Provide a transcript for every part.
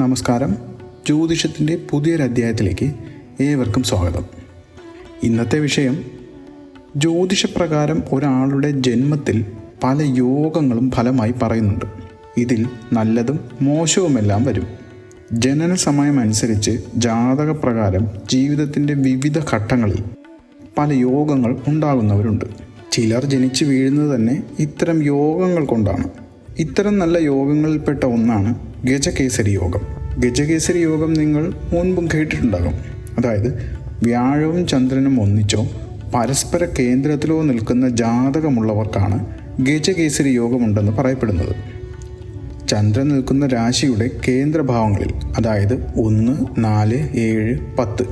നമസ്കാരം. ജ്യോതിഷത്തിന്റെ പുതിയൊരു അധ്യായത്തിലേക്ക് ഏവർക്കും സ്വാഗതം. ഇന്നത്തെ വിഷയം ജ്യോതിഷപ്രകാരം ഒരാളുടെ ജന്മത്തിൽ പല യോഗങ്ങളും ഫലമായി പറയുന്നുണ്ട്. ഇതിൽ നല്ലതും മോശവുമെല്ലാം വരും. ജനന സമയമനുസരിച്ച് ജാതകപ്രകാരം ജീവിതത്തിന്റെ വിവിധ ഘട്ടങ്ങളിൽ പല യോഗങ്ങൾ ഉണ്ടാകുന്നവരുണ്ട്. ചിലർ ജനിച്ചു വീഴുന്നത് തന്നെ ഇത്തരം യോഗങ്ങൾ കൊണ്ടാണ്. ഇത്തരം നല്ല യോഗങ്ങളിൽപ്പെട്ട ഒന്നാണ് ഗജകേസരി യോഗം. ഗജകേസരി യോഗം നിങ്ങൾ മുൻപും കേട്ടിട്ടുണ്ടാകും. അതായത് വ്യാഴവും ചന്ദ്രനും ഒന്നിച്ചോ പരസ്പര കേന്ദ്രത്തിലോ നിൽക്കുന്ന ജാതകമുള്ളവർക്കാണ് ഗജകേസരി യോഗമുണ്ടെന്ന് പറയപ്പെടുന്നത്. ചന്ദ്രൻ നിൽക്കുന്ന രാശിയുടെ കേന്ദ്രഭാവങ്ങളിൽ അതായത് ഒന്ന് നാല് ഏഴ് പത്ത്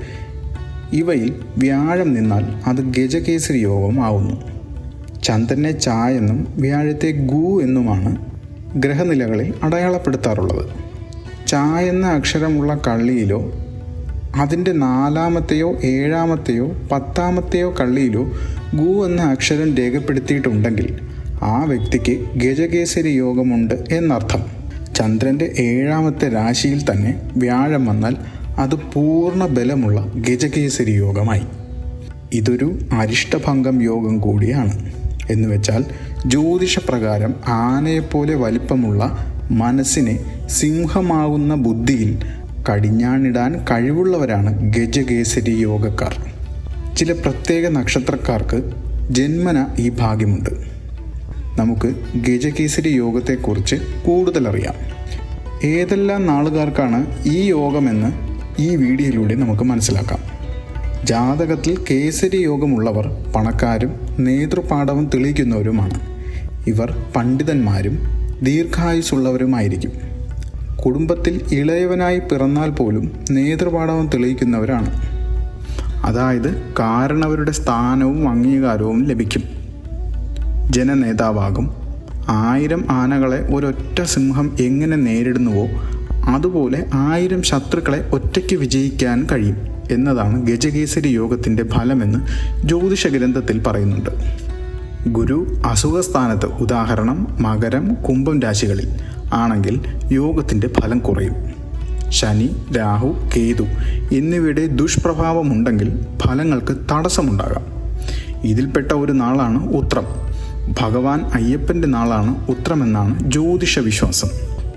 ഇവയിൽ വ്യാഴം നിന്നാൽ അത് ഗജകേസരി യോഗം ആവുന്നു. ചന്ദ്രനെ ചായ എന്നും വ്യാഴത്തെ ഗു എന്നുമാണ് ഗ്രഹനിലകളിൽ അടയാളപ്പെടുത്താറുള്ളത്. ച എന്ന അക്ഷരമുള്ള കള്ളിയിലോ അതിന്റെ നാലാമത്തെയോ ഏഴാമത്തെയോ പത്താമത്തെയോ കള്ളിയിലോ ഗു എന്ന അക്ഷരം രേഖപ്പെടുത്തിയിട്ടുണ്ടെങ്കിൽ ആ വ്യക്തിക്ക് ഗജകേസരി യോഗമുണ്ട് എന്നർത്ഥം. ചന്ദ്രന്റെ ഏഴാമത്തെ രാശിയിൽ തന്നെ വ്യാഴം വന്നാൽ അത് പൂർണ ബലമുള്ള ഗജകേസരി യോഗമായി. ഇതൊരു അരിഷ്ടഭംഗം യോഗം കൂടിയാണ്. എന്ന് വെച്ചാൽ ജ്യോതിഷപ്രകാരം ആനയെപ്പോലെ വലിപ്പമുള്ള മനസ്സിനെ സിംഹമാകുന്ന ബുദ്ധിയിൽ കടിഞ്ഞാണിടാൻ കഴിവുള്ളവരാണ് ഗജകേസരി യോഗക്കാർ. ചില പ്രത്യേക നക്ഷത്രക്കാർക്ക് ജന്മന ഈ ഭാഗ്യമുണ്ട്. നമുക്ക് ഗജകേസരി യോഗത്തെക്കുറിച്ച് കൂടുതലറിയാം. ഏതെല്ലാം നാളുകാർക്കാണ് ഈ യോഗമെന്ന് ഈ വീഡിയോയിലൂടെ നമുക്ക് മനസ്സിലാക്കാം. ജാതകത്തിൽ കേസരി യോഗമുള്ളവർ പണക്കാരും നേതൃപാഠവും തെളിയിക്കുന്നവരുമാണ്. ഇവർ പണ്ഡിതന്മാരും ദീർഘായുസുള്ളവരുമായിരിക്കും കുടുംബത്തിൽ ഇളയവനായി പിറന്നാൽ പോലും നേതൃപാഠവും തെളിയിക്കുന്നവരാണ്. അതായത് കാരണവരുടെ സ്ഥാനവും അംഗീകാരവും ലഭിക്കും. ജനനേതാവാകും. ആയിരം ആനകളെ ഒരൊറ്റ സിംഹം എങ്ങനെ നേരിടുന്നുവോ അതുപോലെ ആയിരം ശത്രുക്കളെ ഒറ്റയ്ക്ക് വിജയിക്കാൻ കഴിയും. എന്നതാണ് ഗജകേസരി യോഗത്തിന്റെ ഫലമെന്ന് ജ്യോതിഷ ഗ്രന്ഥത്തിൽ പറയുന്നുണ്ട്. ഗുരു അസുഖസ്ഥാനത്ത് ഉദാഹരണം മകരം കുംഭം രാശികളിൽ. ആണെങ്കിൽ യോഗത്തിന്റെ ഫലം കുറയും. ശനി രാഹു കേതു എന്നിവയുടെ ദുഷ്പ്രഭാവമുണ്ടെങ്കിൽ ഫലങ്ങൾക്ക് തടസ്സമുണ്ടാകാം. ഇതിൽപ്പെട്ട ഒരു നാളാണ് ഉത്രം. ഭഗവാൻ അയ്യപ്പന്റെ നാളാണ് ഉത്രമെന്നാണ് ജ്യോതിഷ വിശ്വാസം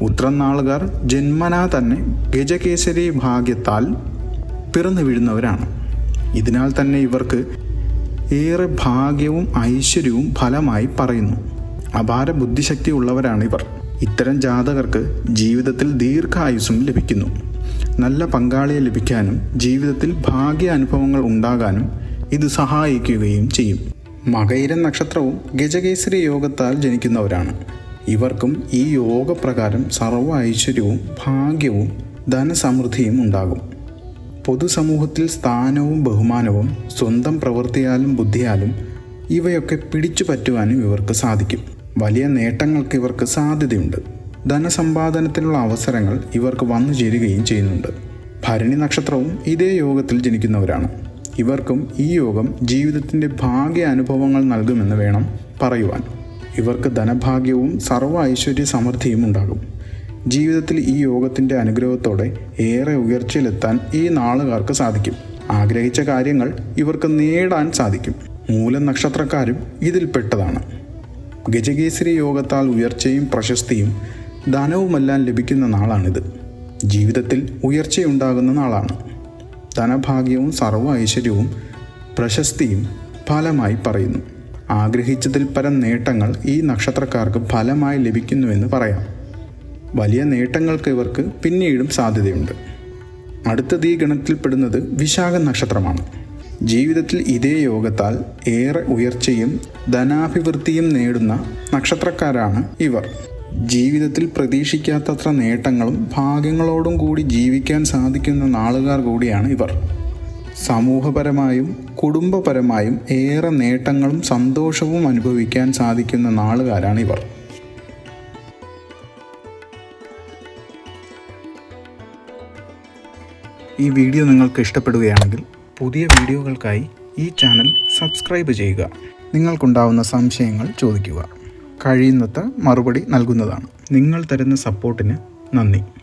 ഉത്രം നാളുകാർ ജന്മനാ തന്നെ ഗജകേസരി ഭാഗ്യത്താൽ പിറന്നു വീഴുന്നവരാണ്. ഇതിനാൽ തന്നെ ഇവർക്ക് ഏറെ ഭാഗ്യവും ഐശ്വര്യവും ഫലമായി പറയുന്നു. അപാര ബുദ്ധിശക്തി ഉള്ളവരാണ് ഇവർ. ഇത്തരം ജാതകർക്ക് ജീവിതത്തിൽ ദീർഘായുസ്സും ലഭിക്കുന്നു. നല്ല പങ്കാളിയെ ലഭിക്കാനും ജീവിതത്തിൽ ഭാഗ്യ അനുഭവങ്ങൾ ഉണ്ടാകാനും ഇത് സഹായിക്കുകയും ചെയ്യും. മകയിരൻ നക്ഷത്രവും ഗജകേസരി യോഗത്താൽ ജനിക്കുന്നവരാണ്. ഇവർക്കും ഈ യോഗപ്രകാരം സർവ ഐശ്വര്യവും ഭാഗ്യവും ധനസമൃദ്ധിയും ഉണ്ടാകും. പൊതുസമൂഹത്തിൽ സ്ഥാനവും ബഹുമാനവും സ്വന്തം പ്രവൃത്തിയാലും ബുദ്ധിയാലും ഇവയൊക്കെ പിടിച്ചു പറ്റുവാനും ഇവർക്ക് സാധിക്കും. വലിയ നേട്ടങ്ങൾക്ക് ഇവർക്ക് സാധ്യതയുണ്ട്. ധനസമ്പാദനത്തിനുള്ള അവസരങ്ങൾ ഇവർക്ക് വന്നു ചേരുകയും ചെയ്യുന്നുണ്ട്. ഭരണി നക്ഷത്രവും ഇതേ യോഗത്തിൽ ജനിക്കുന്നവരാണ്. ഇവർക്കും ഈ യോഗം ജീവിതത്തിന്റെ ഭാഗ്യ അനുഭവങ്ങൾ നൽകുമെന്ന് വേണം പറയുവാൻ. ഇവർക്ക് ധനഭാഗ്യവും സർവ ഐശ്വര്യ സമൃദ്ധിയും ഉണ്ടാകും. ജീവിതത്തിൽ ഈ യോഗത്തിന്റെ അനുഗ്രഹത്തോടെ ഏറെ ഉയർച്ചയിലെത്താൻ ഈ നാളുകാർക്ക് സാധിക്കും. ആഗ്രഹിച്ച കാര്യങ്ങൾ ഇവർക്ക് നേടാൻ സാധിക്കും. മൂലം നക്ഷത്രക്കാരും ഇതിൽപ്പെട്ടതാണ് ഗജകേസരി യോഗത്താൽ ഉയർച്ചയും പ്രശസ്തിയും ധനവുമെല്ലാം ലഭിക്കുന്ന നാളാണിത്. ജീവിതത്തിൽ ഉയർച്ചയുണ്ടാകുന്ന നാളാണ്. ധനഭാഗ്യവും സർവ ഐശ്വര്യവും പ്രശസ്തിയും ഫലമായി പറയുന്നു. ആഗ്രഹിച്ചതിൽ പരം നേട്ടങ്ങൾ ഈ നക്ഷത്രക്കാർക്ക് ഫലമായി ലഭിക്കുന്നുവെന്ന് പറയാം. വലിയ നേട്ടങ്ങൾക്ക് ഇവർക്ക് പിന്നീടും സാധ്യതയുണ്ട്. അടുത്തത് ഈ ഗണത്തിൽപ്പെടുന്നത് വിശാഖ നക്ഷത്രമാണ്. ജീവിതത്തിൽ ഇതേ യോഗത്താൽ ഏറെ ഉയർച്ചയും ധനാഭിവൃദ്ധിയും നേടുന്ന നക്ഷത്രക്കാരാണ് ഇവർ. ജീവിതത്തിൽ പ്രതീക്ഷിക്കാത്തത്ര നേട്ടങ്ങളും ഭാഗ്യങ്ങളോടും കൂടി ജീവിക്കാൻ സാധിക്കുന്ന നാളുകാർ കൂടിയാണ് ഇവർ. സമൂഹപരമായും കുടുംബപരമായും ഏറെ നേട്ടങ്ങളും സന്തോഷവും അനുഭവിക്കാൻ സാധിക്കുന്ന നാളുകാരാണ് ഇവർ. ഈ വീഡിയോ നിങ്ങൾക്ക് ഇഷ്ടപ്പെടുകയാണെങ്കിൽ പുതിയ വീഡിയോകൾക്കായി ഈ ചാനൽ സബ്സ്ക്രൈബ് ചെയ്യുക. നിങ്ങൾക്കുണ്ടാവുന്ന സംശയങ്ങൾ ചോദിക്കുക. കഴിയുന്നത്ര മറുപടി നൽകുന്നതാണ്. നിങ്ങൾ തരുന്ന സപ്പോർട്ടിന് നന്ദി.